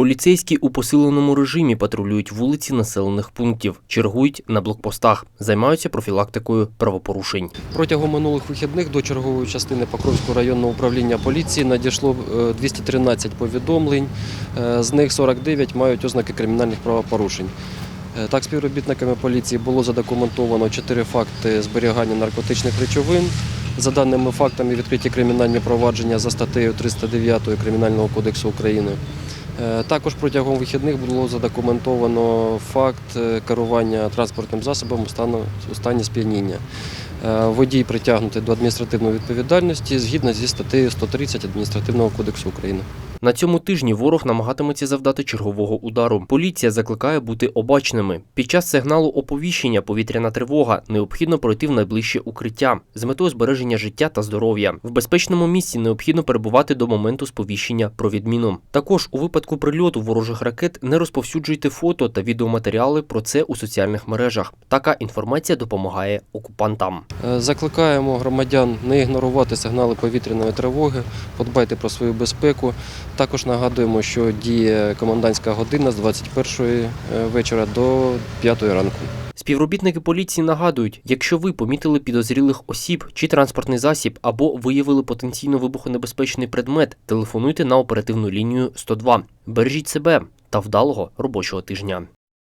Поліцейські у посиленому режимі патрулюють вулиці населених пунктів, чергують на блокпостах, займаються профілактикою правопорушень. Протягом минулих вихідних до чергової частини Покровського районного управління поліції надійшло е, 213 повідомлень, е, з них 49 мають ознаки кримінальних правопорушень. Е, Так, співробітниками поліції було задокументовано 4 факти зберігання наркотичних речовин. За даними фактами відкриті кримінальні провадження за статтею 309 Кримінального кодексу України. Е, Також протягом вихідних було задокументовано факт е, керування транспортним засобом у стані сп'яніння. Е, Водій притягнутий до адміністративної відповідальності згідно зі статтею 130 Адміністративного кодексу України. На цьому тижні ворог намагатиметься завдати чергового удару. Поліція закликає бути обачними. Під час сигналу оповіщення повітряна тривога необхідно пройти в найближче укриття з метою збереження життя та здоров'я. В безпечному місці необхідно перебувати до моменту сповіщення про відміну. Також у випадку прильоту ворожих ракет не розповсюджуйте фото та відеоматеріали про це у соціальних мережах. Така інформація допомагає окупантам. Е, Закликаємо громадян не ігнорувати сигнали повітряної тривоги, подбайте про свою безпеку. Також нагадуємо, що діє комендантська година з 21 вечора до 5 ранку. Співробітники поліції нагадують, якщо ви помітили підозрілих осіб чи транспортний засіб або виявили потенційно вибухонебезпечний предмет, телефонуйте на оперативну лінію 102. Бережіть себе та вдалого робочого тижня.